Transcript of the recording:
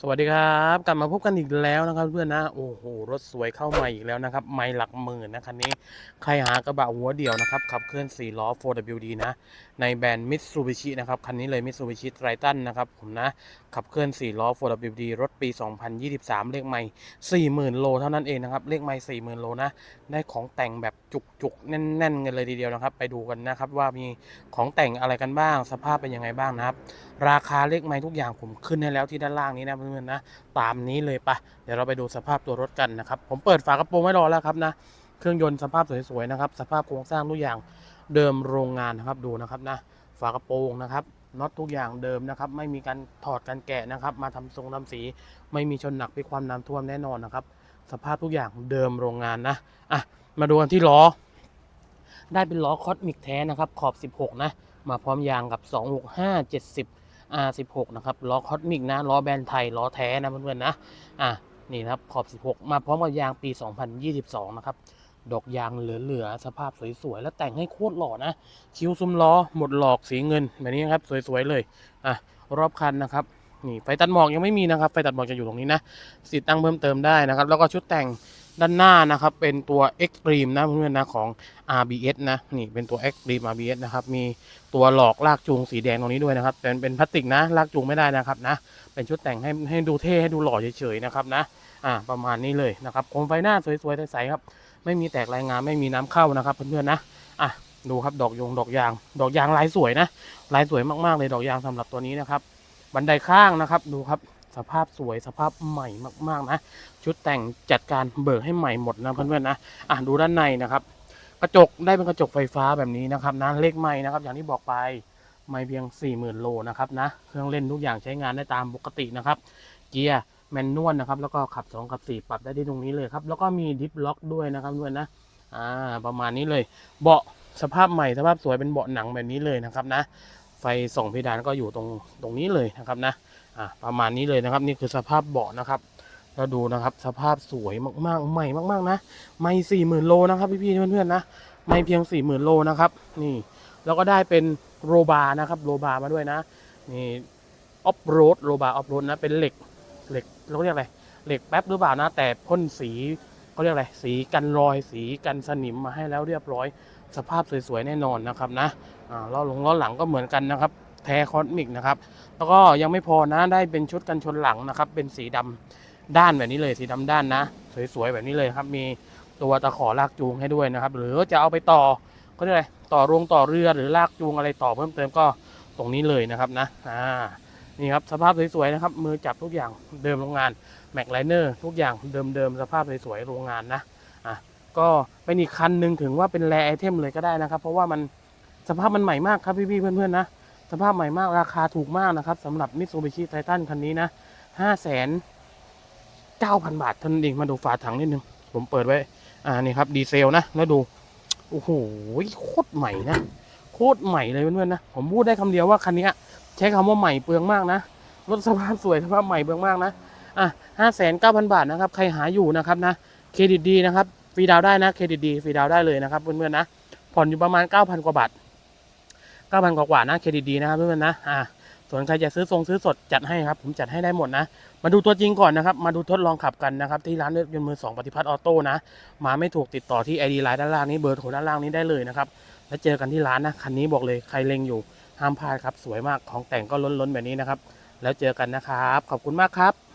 สวัสดีครับ กลับมาพบกันอีกแล้วนะครับเพื่อนนะโอ้โหรถสวยเข้ามาอีกแล้วนะครับ ไม่หลักหมื่นนะคันนี้ใครหากระบะหัวเดียวนะครับขับเคลื่อน 4 ล้อ 4WD นะ ในแบรนด์ Mitsubishi นะครับ คันนี้เลย Mitsubishi Triton นะครับผมนะ ขับเคลื่อน 4 ล้อ 4WD รถปี 2023 เลขไม่40,000 โลเท่านั้นเองนะครับ เลขไม่40,000 โลนะ ได้ของแต่งแบบจุกๆ แน่นๆกันเลยทีเดียวนะครับ ไปดูกันนะครับว่ามีของแต่งอะไรกันบ้างสภาพเป็นยังไงบ้างนะครับราคาเลขไม้ทุกอย่างผมขึ้นให้แล้วที่ด้านล่างนี้นะเพื่อนๆนะตามนี้เลยปะเดี๋ยวเราไปดูสภาพตัวรถกันนะครับ ผมเปิดฝากระโปรงไว้รอแล้วครับนะเครื่องยนต์สภาพสวยๆนะครับ สภาพโครงสร้างทุกอย่างเดิมโรงงานนะครับดูนะครับนะฝากระโปรงนะครับน็อตทุกอย่างเดิมนะครับ ไม่มีการถอดการแกะนะครับ มาทำทรงทำสี ไม่มีชนหนักพิความน้ำท่วมแน่นอนนะครับ สภาพทุกอย่างเดิมโรงงานนะอะมาดูกันที่ล้อ ได้เป็นล้อคอสมิกแท้นะครับ ขอบ 16 นะ มาพร้อมยางกับ 265 70 R16 นะครับล้อคอสมิกนะล้อแบรนด์ไทยล้อแท้นะเพื่อนๆนะอะนี่นะครับขอบ 16 มาพร้อมกับยางปี 2022 นะครับดอกยางเหลือๆสภาพสวยๆ แล้วแต่งให้โคตรหล่อนะ คิ้วซุ้มล้อ หมดหลอกสีเงินแบบนี้ครับ สวยๆ เลยอะรอบคันนะครับนี่ไฟตัดหมอกยังไม่มีนะครับ ไฟตัดหมอกจะอยู่ตรงนี้นะสิทธิ์ตั้งเพิ่มเติมได้นะครับ แล้วก็ชุดแต่ง ด้านหน้านะครับเป็นตัว Extreme นะเพื่อนๆนะของ RBS นะนี่เป็นตัว Extreme RBS นะครับมีตัวหลอกลากจูงสีแดงตรงนี้ด้วยนะครับเป็นเป็นพลาสติกนะลากจูงไม่ได้นะครับนะเป็นชุดแต่งให้ให้ดูเท่ให้ดูหล่อเฉยๆนะครับนะอ่าประมาณนี้เลยนะครับโคมไฟหน้าสวยๆใสๆครับไม่มีแตกรายงานไม่มีน้ำเข้านะครับเพื่อนๆนะอะดูครับดอกยงดอกยาง ดอกยางลายสวยนะลายสวยมากๆเลยดอกยางสำหรับตัวนี้นะครับบันไดข้างนะครับดูครับ สภาพสวยสภาพใหม่มากๆนะ ชุดแต่งจัดการเบิกให้ใหม่หมดนะเพื่อนๆนะอะดูด้านในนะครับ กระจกได้เป็นกระจกไฟฟ้าแบบนี้นะครับนะเลขไม่นะครับ อย่างที่บอกไปไม่เพียง 40,000 โลนะครับนะเครื่องเล่นทุกอย่างใช้งานได้ตามปกตินะครับ เกียร์แมนนวลนะครับ แล้วก็ขับ 2 กับ 4 ปรับได้ที่ตรงนี้เลยครับ แล้วก็มีดิฟล็อกด้วยนะครับเพื่อนนะอ่าประมาณนี้เลย เบาะสภาพใหม่สภาพสวยเป็นเบาะหนังแบบนี้เลยนะครับนะ ฟส่องเพดานก็อยู่ตรงตรงนี้เลยนะครับนะอ่าประมาณนี้เลยนะครับ นี่คือสภาพเบาะนะครับเราดูนะครับสภาพสวยมากๆ ใหม่มาก ๆ นะไม่สี่หมื่นโลนะครับพี่ๆเพื่อนๆนะไม่เพียงสี่หมื่นโลนะครับ นี่แล้วก็ได้เป็นโรบาร์นะครับโรบาร์มาด้วยนะนี่ออฟโรดโรบาร์ออฟโรดนะเป็นเหล็กเหล็กเราเรียกอะไรเหล็กแป๊บหรือเปล่านะแต่พ่นสีเขาเรียกอะไรสีกันรอยสีกันสนิมมาให้แล้วเรียบร้อยสภาพสวยๆแน่นอนนะครับนะล้อหลงล้อหลังก็เหมือนกันนะครับ แท้คอสมิกนะครับ แล้วก็ยังไม่พอนะได้เป็นชุดกันชนหลังนะครับ เป็นสีดำด้านแบบนี้เลยสีดำด้านนะ สวยๆแบบนี้เลยครับมีตัวตะขอลากจูงให้ด้วยนะครับ หรือจะเอาไปต่อก็เรียกอะไรต่อรวงต่อเรือหรือลากจูงอะไรต่อเพิ่มเติมก็ตรงนี้เลยนะครับนะอ่านี่ครับสภาพสวยๆนะครับ มือจับทุกอย่างเดิมโรงงานแม็กไลเนอร์ทุกอย่างเดิมๆสภาพสวยๆโรงงานนะอะ ก็เป็นอีกคันหนึ่งถึงว่าเป็นแรไอเทมเลยก็ได้นะครับ เพราะว่ามันสภาพมันใหม่มากครับพี่ๆเพื่อนๆนะสภาพใหม่มากราคาถูกมากนะครับสำหรับ Mitsubishi Titan คันนี้นะห้าแสนเก้าพันบาทท่านเองมาดูฝาถังนิดนึง ผมเปิดไว้ อ่านี่ครับดีเซลนะ แล้วดู โอ้โหโคตรใหม่นะ โคตรใหม่เลยเพื่อนๆนะ ผมพูดได้คำเดียวว่าคันนี้ใช้คำว่าใหม่เปลืองมากนะรถสภาพสวยสภาพใหม่เปลืองมากนะ อะห้าแสนเก้าพันบาทนะครับ ใครหาอยู่นะครับนะ เครดิตดีนะครับ ฟรีดาวได้นะเครดิตดีฟรีดาวได้เลยนะครับเพื่อนๆนะผ่อนอยู่ประมาณเก้าพันกว่าบาทเก้าพันกว่าๆนะเครดิตดีนะครับเพื่อนๆนะอ่าส่วนใครจะซื้อทรงซื้อสดจัดให้ครับ ผมจัดให้ได้หมดนะ มาดูตัวจริงก่อนนะครับ มาดูทดลองขับกันนะครับ ที่ร้านรถยนต์มือสองปฏิพัฒน์ออโต้นะ มาไม่ถูกติดต่อที่ไอดีไลน์ด้านล่างนี้เบอร์โทรด้านล่างนี้ได้เลยนะครับ แล้วเจอกันที่ร้านนะ คันนี้บอกเลยใครเล็งอยู่ห้ามพลาดครับ สวยมากของแต่งก็ล้นๆแบบนี้นะครับ แล้วเจอกันนะครับ ขอบคุณมากครับ